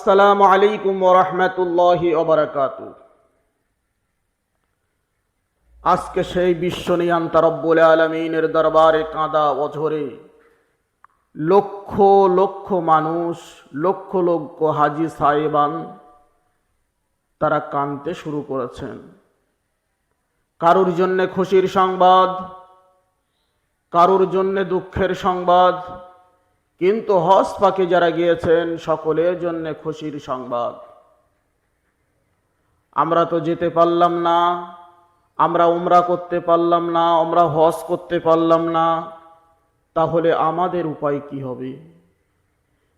আসসালামু আলাইকুম ওরহমতুল্লাহি ওবরাকাত আজকে সেই বিশ্ব নিয়ান্তা রব্বুল আলমিনের দরবারে কাঁদা অঝরে লক্ষ লক্ষ মানুষ, লক্ষ লক্ষ হাজি সাহেবান তারা কাঁদতে শুরু করেছেন। কারুর জন্যে খুশির সংবাদ, কারুর জন্যে দুঃখের সংবাদ কিন্তু হজ পাকে যারা গিয়েছেন, সকলের জন্য খুশির সংবাদ। আমরা তো যেতে পারলাম না, আমরা উমরা করতে পারলাম না, আমরা হজ করতে পারলাম না, তাহলে আমাদের উপায় কি হবে?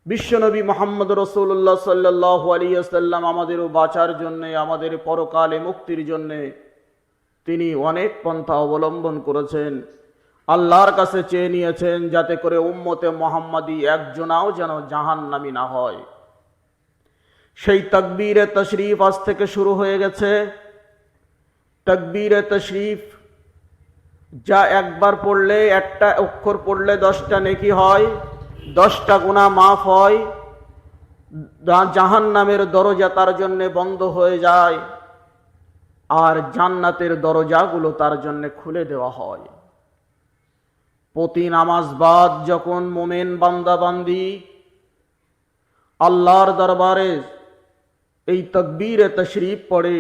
বিশ্বনবী মোহাম্মদ রসুল্লাহ সাল্লাহ আলিয়াল্লাম আমাদেরও বাঁচার জন্যে, আমাদের পরকালে মুক্তির জন্যে তিনি অনেক পন্থা অবলম্বন করেছেন। আল্লাহর কাছে চেয়ে নিয়েছেন যাতে করে উম্মতে মোহাম্মদী একজনাও যেন জাহান নামি না হয়। সেই তকবীরে তশরিফ আজ থেকে শুরু হয়ে গেছে। তকবীরে তশরিফ যা একবার পড়লে, একটা অক্ষর পড়লে দশটা নেকি হয়, দশটা গুণা মাফ হয় জাহান নামের দরজা তার জন্যে বন্ধ হয়ে যায়, আর জান্নাতের দরজাগুলো তার জন্যে খুলে দেওয়া হয়। প্রতি নামাজ বাদ যখন মোমেন বান্দাবান্দি আল্লাহর দরবারে এই তকবীরে তশরিফ পড়ে,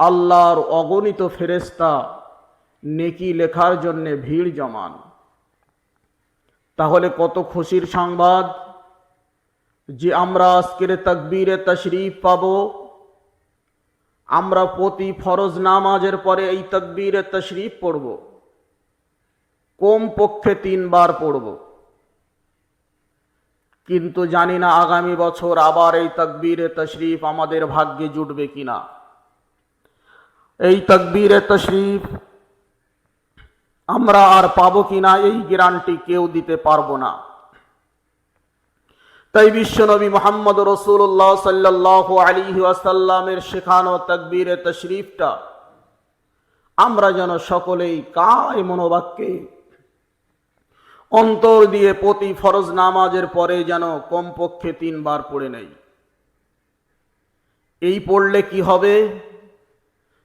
আল্লাহর অগণিত ফেরেস্তা নেকি লেখার জন্যে ভিড় জমান। তাহলে কত খুশির সংবাদ যে আমরা আজকের তকবীরে তশরিফ পাব। আমরা প্রতি ফরজ নামাজের পরে এই তকবীরে তশরিফ পড়ব। কম পক্ষে তিনবার পড়ব? কিন্তু জানি না আগামী বছর আবার এই তকবীরে তশরিফ আমাদের ভাগ্যে জুটবে কিনা। এই তকবীরে তশরিফ আমরা আর পাবো কিনা এই গ্যারান্টি কেউ দিতে পারব না। তাই বিশ্বনবী মোহাম্মদ রসুল্লাহ সাল্লাহ আলী আসাল্লামের শেখানো তকবীরে তশরিফটা আমরা যেন সকলেই কায় মনোবাক্যে অন্তর দিয়ে প্রতি ফরজ নামাজের পরে যেন কমপক্ষে তিনবার পড়ে নেই। এই পড়লে কি হবে?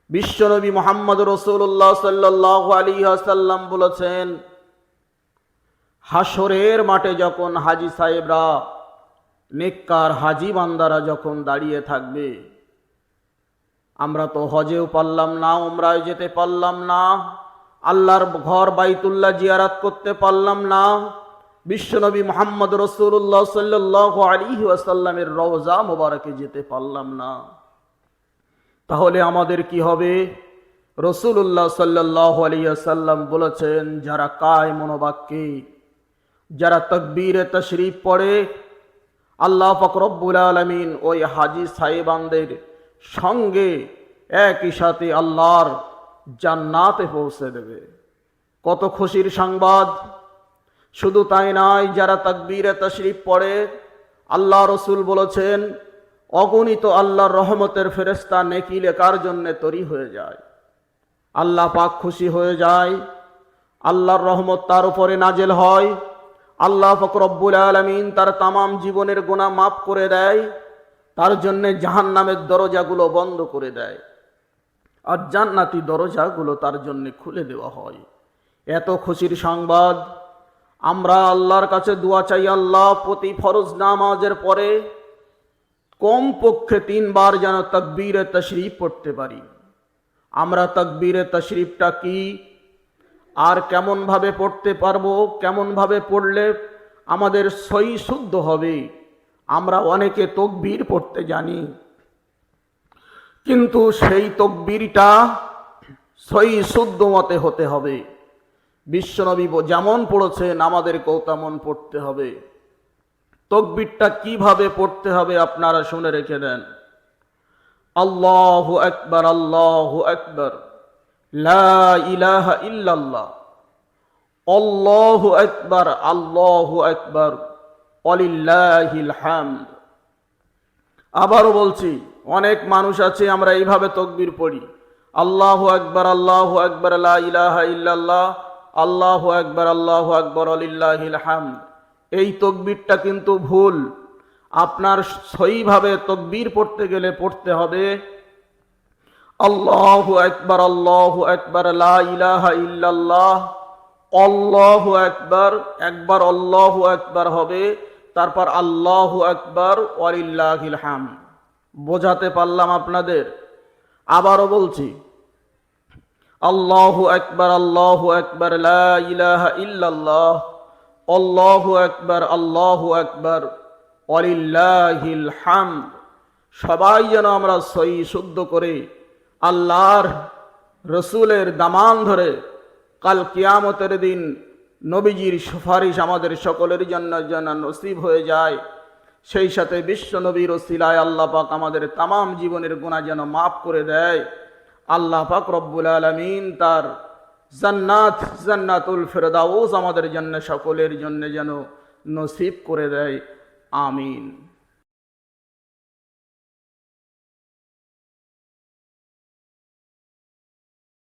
বিশ্বনবী মোহাম্মদ রসুল্লাহ সাল্লাহ আলী আসাল্লাম বলেছেন হাসরের মাঠে যখন হাজি সাহেবরা নেককার হাজি বান্দারা যখন দাঁড়িয়ে থাকবে, আমরা তো হজেও পারলাম না, উমরায় যেতে পারলাম না। আল্লাহর ঘর বাইতুল্লাহ জিয়ারাত করতে পারলাম না। বিশ্বনবী মোহাম্মদ রসুল্লাহ সাল্লাহ আলী আসাল্লামের রওজা মোবারকে যেতে পারলাম না। তাহলে আমাদের কি হবে? রসুল্লাহ সাল্লাহ আলী আসাল্লাম বলেছেন, যারা কায় মনোবাক্যে যারা তকবীরে তশরিফ পড়ে, আল্লাহ ফকরব্বুল আলমিন ওই হাজি সাহেবানদের সঙ্গে একই সাথে আল্লাহর জান্নাতে পৌঁছে দেবে। কত খুশির সংবাদ। শুধু তাই নয়, যারা তকবীরে তশরিফ পড়ে, আল্লাহ রসুল বলেছেন, অগণিত আল্লাহর রহমতের ফেরেস্তা নেকি লেখার জন্যে তৈরি হয়ে যায়। আল্লাহ পাক খুশি হয়ে যায়। আল্লাহর রহমত তার উপরে নাজেল হয়। আল্লাহ ফকরব্বুল আলমিন তার তামাম জীবনের গোনা মাফ করে দেয়। তার জন্যে জাহান নামের দরজাগুলো বন্ধ করে দেয়। আর জান্নাতি দরজাগুলো তার জন্যে খুলে দেওয়া হয়। এত খুশির সংবাদ। আমরা আল্লাহর কাছে দোয়া চাই, আল্লাহ, প্রতি ফরজ নামাজের পরে কম পক্ষে তিনবার যেন তকবীরে তশরিফ পড়তে পারি। আমরা তকবীরে তশরিফটা কি? আর কেমনভাবে পড়তে পারব? কেমনভাবে পড়লে আমাদের সই শুদ্ধ হবে? আমরা অনেকে তকবীর পড়তে জানি। কিন্তু সেই তকবিরটা সই শুদ্ধ মতে হতে হবে। বিশ্বনবী যেমন পড়েছেন আমাদেরকেও তেমন পড়তে হবে। তকবিরটা কীভাবে পড়তে হবে আপনারা শুনে রেখে দেন। আল্লাহ একবার আল্লাহ একবার ইল্লাল্লাহ। আল্লাহ একবার আল্লাহ একবার অলিল্লাহিল আবারও বলছি অনেক মানুষ আছে, আমরা এইভাবে তকবির পড়ি। আল্লাহ একবার আল্লাহ একবার লা ইলাহা ইল্লাল্লাহ, আল্লাহ একবার আল্লাহ একবার অলিল্লাহিল হামদ। এই তকবিরটা কিন্তু ভুল। আপনার সইভাবে তকবির পড়তে গেলে পড়তে হবে, আল্লাহু একবার আল্লাহ একবার ইলাহা ইল্লাল্লাহ, আল্লাহু একবার একবার আল্লাহু একবার হবে, তারপর আল্লাহ একবার ওয়ালিল্লাহিল হাম বোঝাতে পারলাম আপনাদের। আবারও বলছি, আল্লাহু একবার আল্লাহু একবার ইল্লাল্লাহ, আল্লাহু একবার আল্লাহু একবার ওয়ালিল্লাহিল হাম সবাই যেন আমরা সই শুদ্ধ করে আল্লাহর রসুলের দামান ধরে কাল কিয়ামতের দিন নবীজির সুপারিশ আমাদের সকলের জন্য যেন নসিব হয়ে যায়। সেই সাথে বিশ্ব নবীর সিলায় আল্লাহ পাক আমাদের তামাম জীবনের গুণা যেন মাফ করে দেয়। আল্লাহ পাক রব্বুল আলমিন তার জান্নাত, জান্নাতুল ফেরদাউস আমাদের জন্য সকলের জন্য যেন নসিব করে দেয়। আমিন।